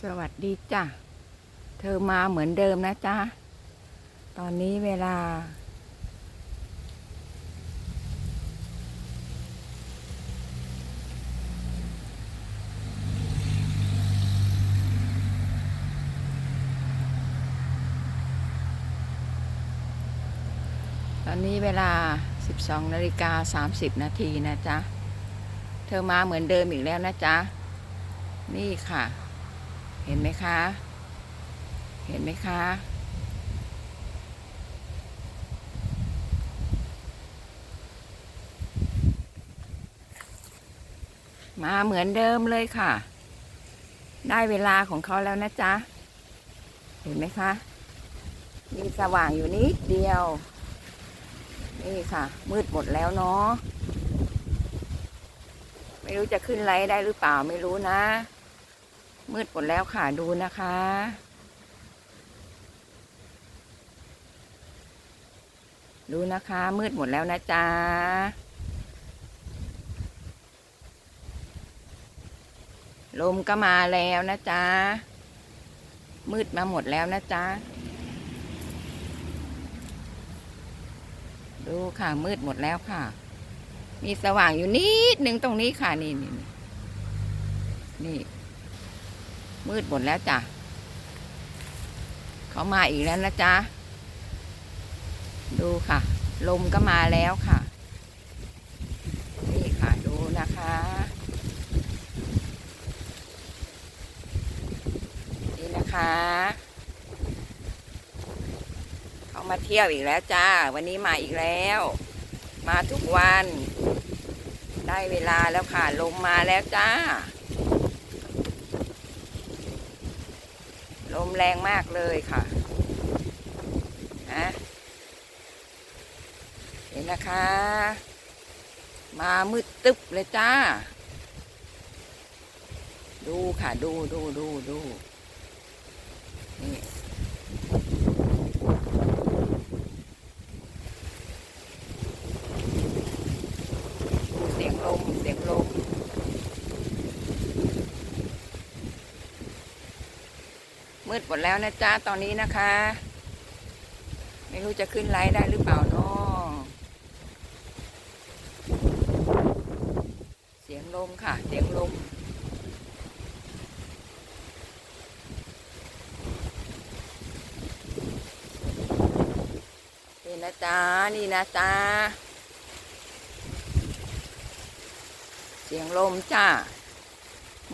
สวัสดีจ้ะ เธอมาเหมือนเดิมนะจ๊ะ ตอนนี้เวลา ตอนนี้เวลา 12นาฬิกา30 นาทีนะจ๊ะ เธอมาเหมือนเดิมอีกแล้วนะจ๊ะ นี่ค่ะ เห็นไหมคะ เห็นไหมคะ มาเหมือนเดิมเลยค่ะ ได้เวลาของเขาแล้วนะจ๊ะ เห็นไหมคะ มีสว่างอยู่นิดเดียว นี่ค่ะ มืดหมดแล้วเนาะ ไม่รู้จะขึ้นไลฟ์ได้หรือเปล่าไม่รู้นะ มืดหมดแล้วค่ะดูนะคะ ดูนะคะ มืดหมดแล้วนะจ๊ะลมก็มาแล้วนะจ๊ะ มืดมาหมดแล้วนะจ๊ะ ดูค่ะ มืดหมดแล้วค่ะ มีสว่างอยู่นิดนึงตรงนี้ค่ะ นี่นี่นี่นี่ มืดหมดแล้วจ้ะ เขามาอีกแล้วนะจ๊ะ ดูค่ะ ลมก็มาแล้วค่ะ นี่ค่ะดูนะคะ นี่นะคะ เขามาเที่ยวอีกแล้วจ้า วันนี้มาอีกแล้ว มาทุกวัน ได้เวลาแล้วค่ะ ลมมาแล้วจ้า ลมแรงมากเลยค่ะนะเห็นนะคะ มามืดตึ๊บเลยจ้า ดูค่ะ ดูดูดูดูนี่เสียงลมเสียงลม มืดหมดแล้วนะจ๊ะตอนนี้นะคะ ไม่รู้จะขึ้นไลฟ์ได้หรือเปล่าเนาะเสียงลมค่ะ เสียงลมนี่นะจ๊ะนี่นะจ๊ะเสียงลมจ้า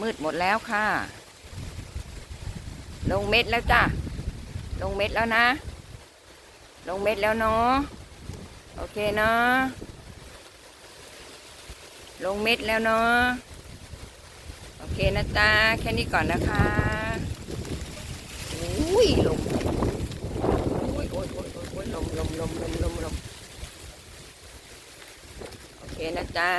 มืดหมดแล้วค่ะ ลงเม็ดแล้วจ้ะ ลงเม็ดแล้วนะ ลงเม็ดแล้วเนาะ โอเคเนาะ ลงเม็ดแล้วเนาะ โอเคนะจ๊ะ แค่นี้ก่อนนะคะอุ้ยลมโอ้ยโอ้ยโอ้ยโอ้ยโอ้ยลมลมลมลมลมลมโอเคนะจ๊ะ